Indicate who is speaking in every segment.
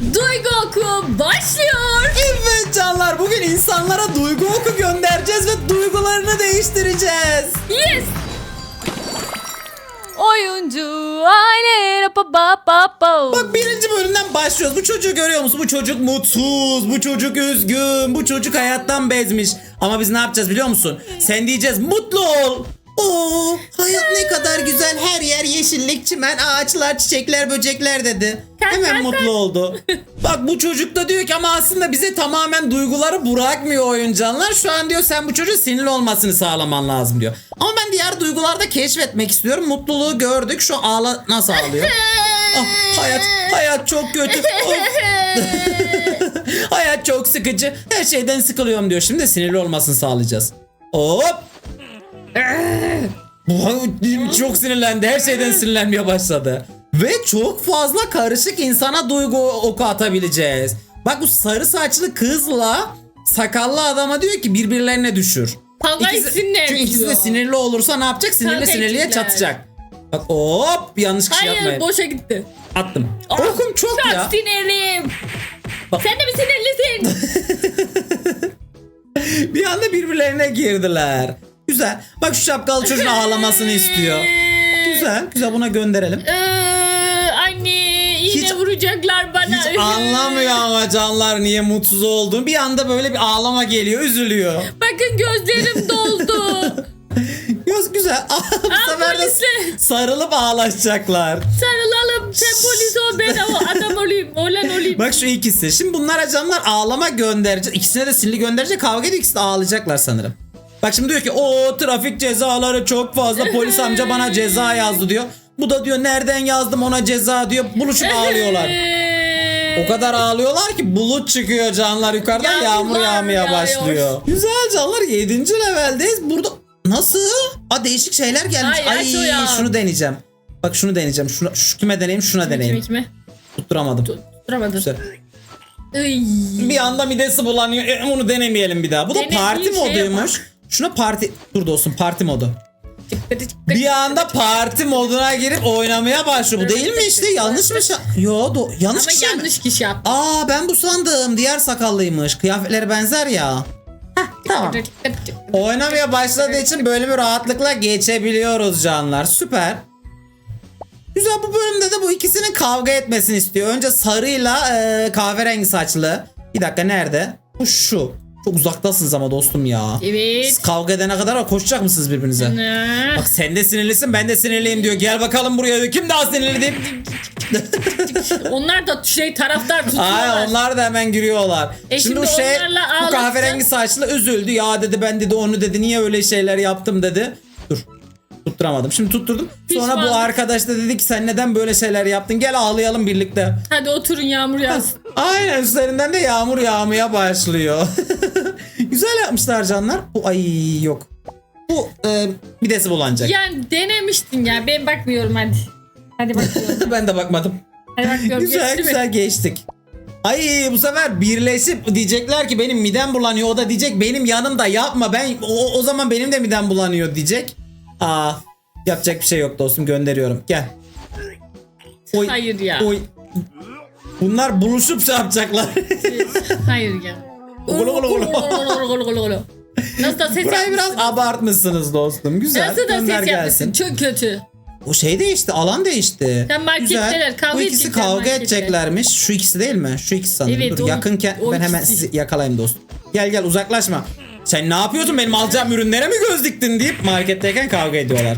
Speaker 1: Duygu oku başlıyor.
Speaker 2: Evet canlar bugün insanlara duygu oku göndereceğiz ve duygularını değiştireceğiz.
Speaker 1: Yes. Oyuncu aile pa pa pa pa.
Speaker 2: Bak birinci bölümden başlıyoruz. Bu çocuğu görüyor musun? Bu çocuk mutsuz, bu çocuk üzgün, bu çocuk hayattan bezmiş. Ama biz ne yapacağız biliyor musun? Sen diyeceğiz mutlu ol. Oo, hayat ne kadar güzel. Her yer yeşillik, çimen, ağaçlar, çiçekler, böcekler dedi. Hemen mutlu oldu. Bak bu çocuk da diyor ki ama aslında bize tamamen duyguları bırakmıyor oyuncaklar. Şu an diyor sen bu çocuğun sinirli olmasını sağlaman lazım diyor. Ama ben diğer duygularda keşfetmek istiyorum. Mutluluğu gördük. Şu ağla nasıl ağlıyor? Ah, hayat hayat çok kötü. Hayat çok sıkıcı. Her şeyden sıkılıyorum diyor. Şimdi sinirli olmasını sağlayacağız. Hop. Bu çok sinirlendi. Her şeyden sinirlenmeye başladı. Ve çok fazla karışık insana duygu oku atabileceğiz. Bak bu sarı saçlı kızla sakallı adama diyor ki birbirlerine düşür.
Speaker 1: Kavga etsinler
Speaker 2: Çünkü ikisi de sinirli olursa ne yapacak? Sinirli
Speaker 1: Kavga
Speaker 2: sinirliye
Speaker 1: etsinler.
Speaker 2: çatacak. Bak hop yanlış kişi
Speaker 1: Hayır
Speaker 2: yapmayın.
Speaker 1: boşa gitti.
Speaker 2: Attım.
Speaker 1: Ah,
Speaker 2: Okum çok
Speaker 1: Çok
Speaker 2: ya.
Speaker 1: sinirliyim.
Speaker 2: Bak.
Speaker 1: Sen de mi sinirlisin?
Speaker 2: Bir anda birbirlerine girdiler. Güzel. Bak şu şapkalı çocuğun ağlamasını istiyor. Güzel. Güzel buna gönderelim.
Speaker 1: Ee, anne yine
Speaker 2: Hiç-
Speaker 1: vuracaklar bana.
Speaker 2: Hiç anlamıyor ama canlar niye mutsuz olduğunu. Bir anda böyle bir ağlama geliyor, üzülüyor.
Speaker 1: Bakın gözlerim doldu.
Speaker 2: Göz güzel. Bu sefer de
Speaker 1: polisle
Speaker 2: sarılıp ağlaşacaklar.
Speaker 1: sarılalım. Sen polis ol ben o adam olayım. Oğlan olayım.
Speaker 2: Bak şu ikisi. Şimdi bunlara canlar ağlama gönderecek. İkisine de sinirli gönderecek. Kavga edip ikisi de ağlayacaklar sanırım. Bak şimdi diyor ki o trafik cezaları çok fazla. Polis amca bana ceza yazdı diyor. Bu da diyor nereden yazdım ona ceza diyor. Buluşup ağlıyorlar. O kadar ağlıyorlar ki bulut çıkıyor canlar yukarıdan yağmur
Speaker 1: Yağmurlar
Speaker 2: yağmaya
Speaker 1: yağıyor.
Speaker 2: başlıyor. Güzel canlar 7. leveldeyiz. Burada nasıl? Aa değişik şeyler gelmiş.
Speaker 1: Ay,
Speaker 2: Ay,
Speaker 1: ya.
Speaker 2: şunu deneyeceğim. Bak şunu deneyeceğim. Şunu, şu kime deneyeyim şuna deneyeyim.
Speaker 1: Kime kime?
Speaker 2: Tutturamadım.
Speaker 1: Duramadın.
Speaker 2: Güzel.
Speaker 1: Iy.
Speaker 2: Bir anda midesi bulanıyor. E, onu denemeyelim bir daha. Bu da
Speaker 1: Denediğin
Speaker 2: parti
Speaker 1: şeye
Speaker 2: moduymuş. Şuna parti... Dur dostum parti modu. Bir anda parti moduna girip oynamaya başlıyor. Bu değil mi işte? Yanlış mı? şa- Yo do yanlış
Speaker 1: Ama
Speaker 2: kişi mi?
Speaker 1: yanlış kişi yaptı.
Speaker 2: Aa ben bu sandım. Diğer sakallıymış. Kıyafetleri benzer ya. Tamam. Oynamaya başladığı için bölümü rahatlıkla geçebiliyoruz canlar. Süper. Güzel bu bölümde de bu ikisinin kavga etmesini istiyor. Önce sarıyla e, kahverengi saçlı. Bir dakika nerede? Bu şu. Çok uzaktasınız ama dostum ya. Siz
Speaker 1: Evet.
Speaker 2: kavga edene kadar koşacak mısınız birbirinize?
Speaker 1: Ne?
Speaker 2: Bak sen de sinirlisin ben de sinirliyim diyor. Gel bakalım buraya diyor. Kim daha sinirli.
Speaker 1: Onlar da şey taraftar tutuyorlar.
Speaker 2: Ay onlar da hemen giriyorlar.
Speaker 1: E
Speaker 2: şimdi,
Speaker 1: şimdi
Speaker 2: bu şey bu kahverengi saçlı üzüldü. Ya dedi ben dedi onu dedi niye öyle şeyler yaptım dedi. Dur. Tutturamadım. Şimdi tutturdum. Sonra bu arkadaş da dedi ki sen neden böyle şeyler yaptın? Gel ağlayalım birlikte.
Speaker 1: Hadi oturun yağmur yağsın.
Speaker 2: Aynen üstlerinden de yağmur yağmaya başlıyor. Güzel yapmışlar canlar. Bu ay yok. Bu e, midesi bulanacak.
Speaker 1: yani denemiştin ya. Ben bakmıyorum hadi. Hadi bakıyorum.
Speaker 2: ben de bakmadım.
Speaker 1: Hadi bakıyorum.
Speaker 2: Güzel
Speaker 1: Geçti mi?
Speaker 2: güzel geçtik. Ay bu sefer birleşip diyecekler ki benim midem bulanıyor. O da diyecek benim yanımda yapma. Ben o, o zaman benim de midem bulanıyor diyecek. Aa yapacak bir şey yok dostum gönderiyorum. Gel. Oy,
Speaker 1: Hayır ya.
Speaker 2: Oy. Bunlar buluşup şey yapacaklar.
Speaker 1: Hayır ya.
Speaker 2: Ulu, ulu, ulu.
Speaker 1: Nasıl da ses
Speaker 2: Burayı biraz
Speaker 1: yapmışsın?
Speaker 2: abartmışsınız dostum. Güzel.
Speaker 1: Nasıl da
Speaker 2: Gönder
Speaker 1: ses yapmışsın?
Speaker 2: gelsin.
Speaker 1: Çok kötü.
Speaker 2: O şey değişti. Alan değişti.
Speaker 1: Sen marketteler, kavga
Speaker 2: Bu ikisi
Speaker 1: edecekler
Speaker 2: kavga
Speaker 1: markette.
Speaker 2: edeceklermiş. Şu ikisi değil mi? Şu ikisi sanırım.
Speaker 1: Evet,
Speaker 2: Dur
Speaker 1: o-
Speaker 2: yakınken
Speaker 1: o
Speaker 2: ben hemen
Speaker 1: ikisi.
Speaker 2: sizi yakalayayım dostum. Gel gel uzaklaşma. Sen ne yapıyorsun benim alacağım ürünlere mi göz diktin deyip marketteyken kavga ediyorlar.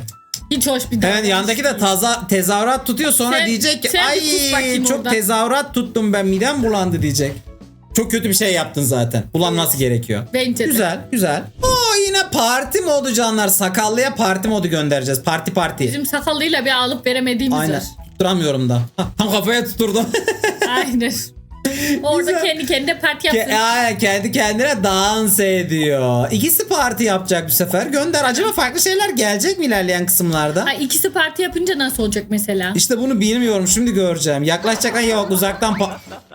Speaker 1: Hiç hoş bir davranış
Speaker 2: yandaki de taza, tezahürat tutuyor sonra
Speaker 1: Sen-
Speaker 2: diyecek ki ay çok
Speaker 1: oradan."
Speaker 2: tezahürat tuttum ben midem bulandı diyecek. Çok kötü bir şey yaptın zaten. Bulanması gerekiyor.
Speaker 1: Bence de.
Speaker 2: Güzel güzel. Oo yine parti modu canlar. Sakallıya parti modu göndereceğiz. Parti parti.
Speaker 1: Bizim sakallıyla bir alıp veremediğimiz
Speaker 2: Aynen.
Speaker 1: var.
Speaker 2: Tutturamıyorum da. Hah, Tam kafaya tuturdum.
Speaker 1: Aynen. Orada
Speaker 2: Güzel.
Speaker 1: kendi kendine parti
Speaker 2: Ke-
Speaker 1: yapsın.
Speaker 2: Aynen, kendi kendine dans ediyor. İkisi parti yapacak bu sefer. Gönder. Acaba farklı şeyler gelecek mi ilerleyen kısımlarda?
Speaker 1: Ha, ikisi parti yapınca nasıl olacak mesela?
Speaker 2: İşte bunu bilmiyorum. Şimdi göreceğim. Yaklaşacak ay yok uzaktan pa-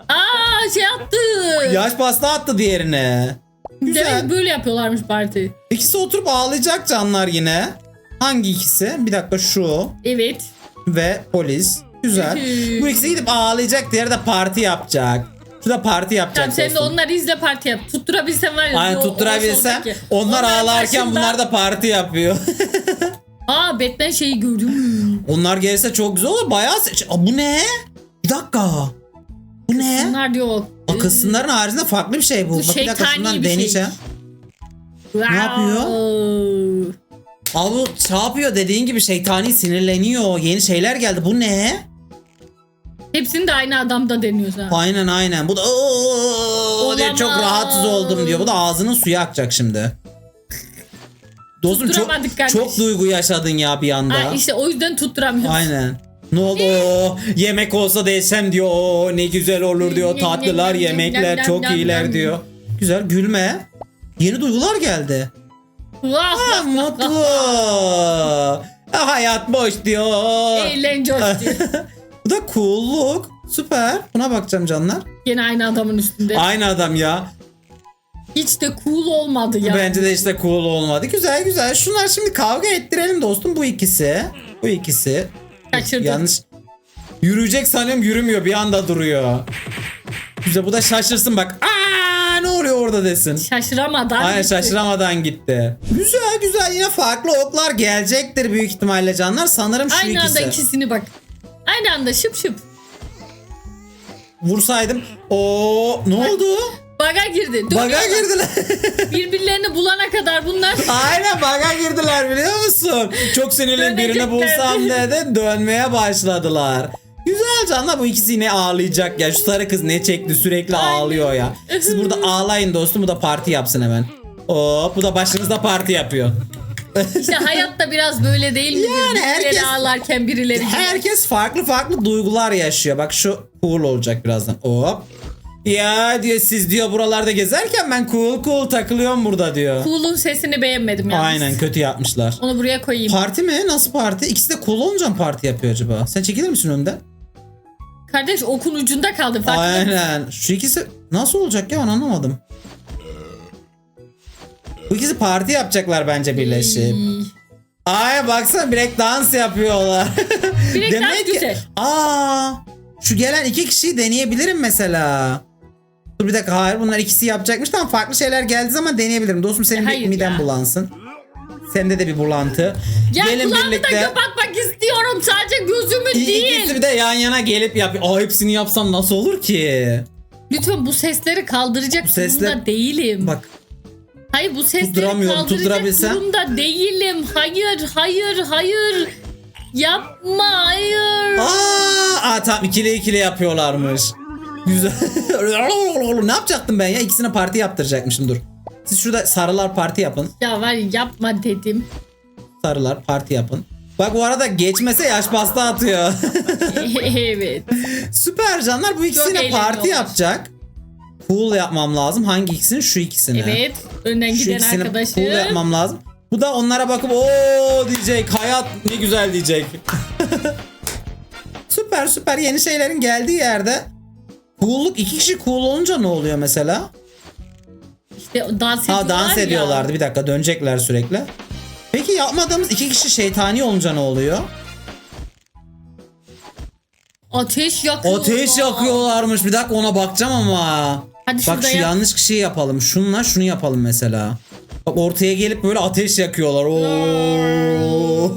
Speaker 1: Aa şey yaptı.
Speaker 2: yaş pasta attı diğerine. Güzel.
Speaker 1: Demek böyle yapıyorlarmış parti.
Speaker 2: İkisi oturup ağlayacak canlar yine. Hangi ikisi? Bir dakika şu
Speaker 1: Evet.
Speaker 2: ve polis. Güzel. Bu ikisi gidip ağlayacak. Diğeri de parti yapacak. Şu da parti yapacak.
Speaker 1: Tamam sen de
Speaker 2: dostum.
Speaker 1: onları izle parti yap. Tutturabilsem var ya.
Speaker 2: Aynen
Speaker 1: o- o
Speaker 2: tutturabilsem.
Speaker 1: soldaki.
Speaker 2: Onlar ağlarken
Speaker 1: başında-
Speaker 2: bunlar da parti yapıyor.
Speaker 1: Aa Batman şeyi gördün mü?
Speaker 2: onlar gelirse çok güzel olur. Bayağı se- Aa, bu ne? Bir dakika. Bu ne?
Speaker 1: Bunlar diyor.
Speaker 2: Akılsınların haricinde farklı bir şey bu.
Speaker 1: Bu
Speaker 2: Bak bir dakika
Speaker 1: şeytani
Speaker 2: şundan
Speaker 1: bir şey.
Speaker 2: deneyeceğim.
Speaker 1: Wow.
Speaker 2: yapıyor? Abi bu şey yapıyor dediğin gibi şeytani sinirleniyor. Yeni şeyler geldi. Bu ne?
Speaker 1: Hepsini de aynı adamda deniyoruz ha.
Speaker 2: Aynen aynen. Bu da "Oo" diye çok rahatsız oldum diyor. Bu da ağzının suyu akacak şimdi. Dostum çok,
Speaker 1: kardeş.
Speaker 2: çok duygu yaşadın ya bir anda.
Speaker 1: Ha, işte o yüzden tutturamıyoruz.
Speaker 2: Aynen. Ne oldu? Oo, yemek olsa desem diyor. Oo, ne güzel olur diyor. Tatlılar, yemekler çok iyiler diyor. Güzel gülme. Yeni duygular geldi.
Speaker 1: Vah
Speaker 2: Ha,
Speaker 1: vah
Speaker 2: mutlu. Ha, hayat boş diyor.
Speaker 1: Eğlence hoştu.
Speaker 2: Bu da cool'luk. Süper. Buna bakacağım canlar.
Speaker 1: Yine aynı adamın üstünde.
Speaker 2: Aynı adam ya.
Speaker 1: Hiç de cool olmadı ya.
Speaker 2: Bence de işte cool olmadı. Güzel güzel. Şunlar şimdi kavga ettirelim dostum. Bu ikisi. Bu ikisi.
Speaker 1: Kaçırdı.
Speaker 2: Yanlış. Yürüyecek sanıyorum yürümüyor. Bir anda duruyor. Güzel bu da şaşırsın bak. Aa ne oluyor orada desin.
Speaker 1: Şaşıramadan.
Speaker 2: Aynen
Speaker 1: gitti.
Speaker 2: şaşıramadan gitti. Güzel güzel yine farklı oklar gelecektir büyük ihtimalle canlar. Sanırım şu
Speaker 1: Aynı
Speaker 2: ikisi.
Speaker 1: anda ikisini bak. Aynı anda şıp şıp.
Speaker 2: Vursaydım. Oo ne oldu?
Speaker 1: Baga girdi.
Speaker 2: Baga girdiler.
Speaker 1: Birbirlerini bulana kadar bunlar.
Speaker 2: Aynen baga girdiler biliyor musun? Çok sinirli birini
Speaker 1: Dönecekler.
Speaker 2: bulsam dedi dönmeye başladılar. Güzel canlar bu ikisi yine ağlayacak ya. Şu sarı kız ne çekti sürekli ağlıyor ya. Siz burada ağlayın dostum bu da parti yapsın hemen. Hop bu da başınızda parti yapıyor.
Speaker 1: İşte hayatta biraz böyle değil mi?
Speaker 2: Yani
Speaker 1: birileri
Speaker 2: herkes-
Speaker 1: ağlarken birileri.
Speaker 2: Herkes farklı farklı duygular yaşıyor. Bak şu cool olacak birazdan. Hop. Ya diyor siz diyor buralarda gezerken ben cool cool takılıyorum burada diyor.
Speaker 1: Cool'un sesini beğenmedim yalnız.
Speaker 2: Aynen kötü yapmışlar.
Speaker 1: Onu buraya koyayım.
Speaker 2: Parti mi? Nasıl parti? İkisi de cool olunca mı parti yapıyor acaba? Sen çekilir misin önden?
Speaker 1: Kardeş okun ucunda kaldı. Mısın?
Speaker 2: Aynen. Şu ikisi nasıl olacak ya ben anlamadım. Bu ikisi parti yapacaklar bence birleşip. Ay baksana break dans yapıyorlar.
Speaker 1: Break dans güzel.
Speaker 2: Aa, şu gelen iki kişiyi deneyebilirim mesela. Dur bir dakika hayır bunlar ikisi yapacakmış tamam farklı şeyler geldiği zaman deneyebilirim. Dostum senin bir
Speaker 1: Hayır
Speaker 2: miden
Speaker 1: ya.
Speaker 2: bulansın. Sende de bir bulantı.
Speaker 1: Ya
Speaker 2: Gelin birlikte.
Speaker 1: da kapatmak istiyorum. Sadece gözümü
Speaker 2: İ-
Speaker 1: değil.
Speaker 2: İkisi bir de yan yana gelip yap. Aa hepsini yapsam nasıl olur ki?
Speaker 1: Lütfen bu sesleri kaldıracak
Speaker 2: Bu sesler-
Speaker 1: durumda değilim.
Speaker 2: Bak
Speaker 1: Hayır bu sesleri
Speaker 2: Tutturamıyorum,
Speaker 1: kaldıracak
Speaker 2: tutturabilsem.
Speaker 1: durumda değilim. Hayır, hayır, hayır. Yapma, hayır.
Speaker 2: Aa, aa tamam ikili ikili yapıyorlarmış. Güzel. ne yapacaktım ben ya? İkisine parti yaptıracakmışım dur. Siz şurada sarılar parti yapın.
Speaker 1: Ya var ya, yapma dedim.
Speaker 2: Sarılar parti yapın. Bak bu arada geçmese yaş pasta atıyor.
Speaker 1: evet.
Speaker 2: Süper canlar bu ikisine
Speaker 1: eğleniyorlar.
Speaker 2: parti yapacak. Cool yapmam lazım. Hangi ikisini? Şu ikisini.
Speaker 1: Evet. Önden
Speaker 2: Şu
Speaker 1: giden
Speaker 2: ikisini
Speaker 1: arkadaşım.
Speaker 2: cool yapmam lazım. Bu da onlara bakıp o diyecek. Hayat ne güzel diyecek. süper süper yeni şeylerin geldiği yerde Cool'luk iki kişi cool olunca ne oluyor mesela?
Speaker 1: İşte dans ediyorlar
Speaker 2: Ha dans
Speaker 1: ya.
Speaker 2: ediyorlardı bir dakika dönecekler sürekli. Peki yapmadığımız iki kişi şeytani olunca ne oluyor?
Speaker 1: Ateş yakıyorlar.
Speaker 2: Ateş yakıyorlarmış. Bir dakika ona bakacağım ama.
Speaker 1: Hadi
Speaker 2: Bak şu
Speaker 1: yap.
Speaker 2: yanlış kişiyi yapalım. Şunla şunu yapalım mesela. Bak ortaya gelip böyle ateş yakıyorlar. Oo.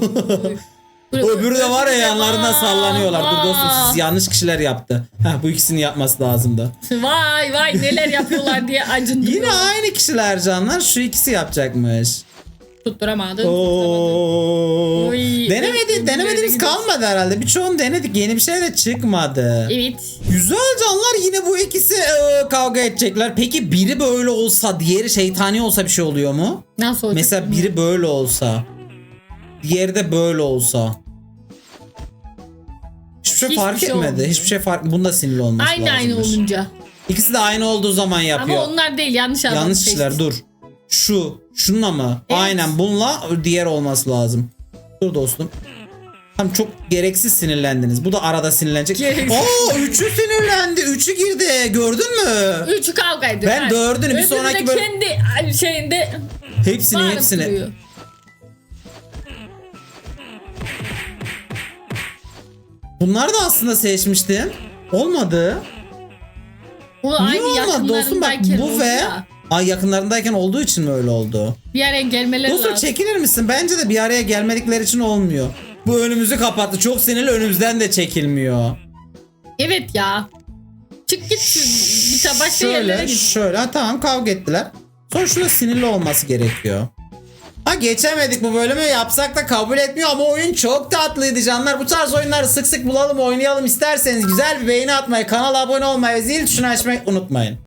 Speaker 2: Öbürü de var ya yanlarında sallanıyorlar. Dur dostum siz yanlış kişiler yaptı. Heh, bu ikisini yapması lazımdı.
Speaker 1: Vay vay neler yapıyorlar diye acındım.
Speaker 2: Yine aynı kişiler canlar. Şu ikisi yapacakmış.
Speaker 1: Tutturamadım.
Speaker 2: Oo.
Speaker 1: Oy,
Speaker 2: Denemedi,
Speaker 1: evet,
Speaker 2: denemediğimiz kalmadı herhalde. Birçoğunu denedik. Yeni bir şey de çıkmadı.
Speaker 1: Evet.
Speaker 2: Güzel canlar yine bu ikisi e, kavga edecekler. Peki biri böyle olsa diğeri şeytani olsa bir şey oluyor mu?
Speaker 1: Nasıl olacak?
Speaker 2: Mesela biri böyle olsa. Diğeri de böyle olsa. Hiçbir şey
Speaker 1: Hiçbir
Speaker 2: fark
Speaker 1: şey
Speaker 2: etmedi.
Speaker 1: olmuyor.
Speaker 2: Hiçbir şey fark Bunda sinirli olması
Speaker 1: Aynı aynı
Speaker 2: lazımmış.
Speaker 1: olunca.
Speaker 2: İkisi de aynı olduğu zaman yapıyor.
Speaker 1: Ama onlar değil yanlış adam.
Speaker 2: Yanlış kişiler dur. Şu. Şununla mı?
Speaker 1: Evet.
Speaker 2: Aynen bununla diğer olması lazım. Dur dostum. Tam çok gereksiz sinirlendiniz. Bu da arada sinirlenecek.
Speaker 1: Gereksiz.
Speaker 2: Oo üçü sinirlendi. Üçü girdi. Gördün mü?
Speaker 1: Üçü kavga ediyor.
Speaker 2: Ben dördünü, bir sonraki böl-
Speaker 1: kendi şeyinde
Speaker 2: Hepsini
Speaker 1: bağırıp
Speaker 2: hepsini.
Speaker 1: duruyor.
Speaker 2: Bunları da aslında seçmiştim. Olmadı. Niye
Speaker 1: aynı
Speaker 2: olmadı dostum? Bak bu ve
Speaker 1: ya.
Speaker 2: Ay yakınlarındayken olduğu için mi öyle oldu?
Speaker 1: Bir araya gelmeleri
Speaker 2: Dostum
Speaker 1: lazım.
Speaker 2: çekilir misin? Bence de bir araya gelmedikleri için olmuyor. Bu önümüzü kapattı. Çok sinirli önümüzden de çekilmiyor.
Speaker 1: Evet ya. Çık git şu bir ta- başka yerlere
Speaker 2: Şöyle
Speaker 1: git.
Speaker 2: şöyle ha, tamam kavga ettiler. Sonra şurada sinirli olması gerekiyor. Ha geçemedik bu bölümü yapsak da kabul etmiyor ama oyun çok tatlıydı canlar. Bu tarz oyunları sık sık bulalım oynayalım isterseniz güzel bir beğeni atmayı, kanala abone olmayı ve zil tuşunu açmayı unutmayın.